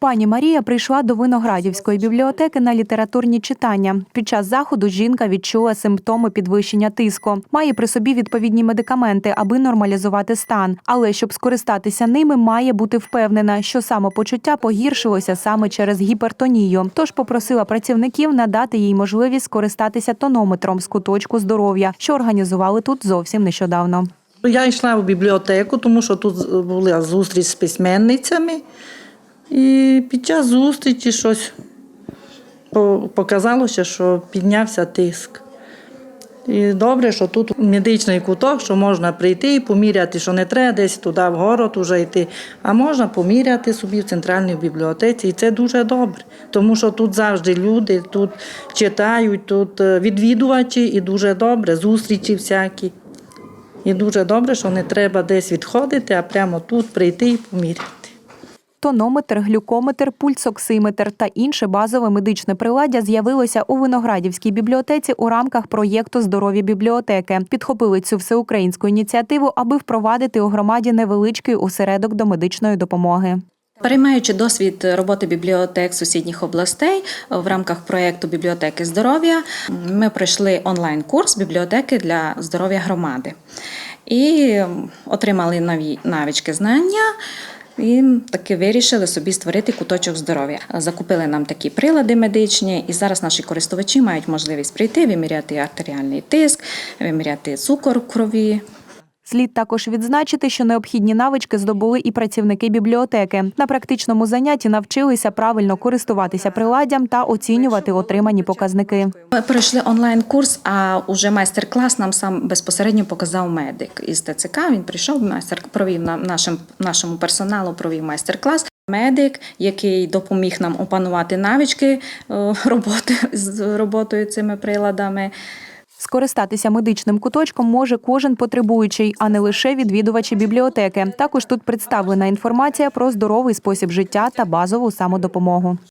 Пані Марія прийшла до виноградівської бібліотеки на літературні читання. Під час заходу жінка відчула симптоми підвищення тиску. Має при собі відповідні медикаменти, аби нормалізувати стан. Але щоб скористатися ними, має бути впевнена, що самопочуття погіршилося саме через гіпертонію. Тож попросила працівників надати їй можливість скористатися тонометром з куточку здоров'я, що організували тут зовсім нещодавно. Я йшла в бібліотеку, тому що тут була зустріч з письменницями. І під час зустрічі щось показалося, що піднявся тиск. І добре, що тут медичний куток, що можна прийти і поміряти, що не треба десь туди в город уже йти, а можна поміряти собі в центральній бібліотеці. І це дуже добре, тому що тут завжди люди, тут читають, тут е, відвідувачі і дуже добре, зустрічі всякі. І дуже добре, що не треба десь відходити, а прямо тут прийти і поміряти. Тонометр, глюкометр, пульсоксиметр та інше базове медичне приладдя з'явилося у Виноградівській бібліотеці у рамках проєкту Здорові бібліотеки. Підхопили цю всеукраїнську ініціативу, аби впровадити у громаді невеличкий осередок до медичної допомоги. Переймаючи досвід роботи бібліотек сусідніх областей в рамках проєкту Бібліотеки здоров'я, ми пройшли онлайн-курс бібліотеки для здоров'я громади і отримали нові навички знання. І таки вирішили собі створити куточок здоров'я. Закупили нам такі прилади медичні, і зараз наші користувачі мають можливість прийти, виміряти артеріальний тиск, виміряти цукор в крові, Слід також відзначити, що необхідні навички здобули і працівники бібліотеки. На практичному занятті навчилися правильно користуватися приладдям та оцінювати отримані показники. Ми пройшли онлайн-курс, а уже майстер-клас нам сам безпосередньо показав медик із ТЦК. Він прийшов, майстер провів нам нашим нашому персоналу, провів майстер-клас. Медик, який допоміг нам опанувати навички е, роботи з роботою цими приладами. Скористатися медичним куточком може кожен потребуючий, а не лише відвідувачі бібліотеки. Також тут представлена інформація про здоровий спосіб життя та базову самодопомогу.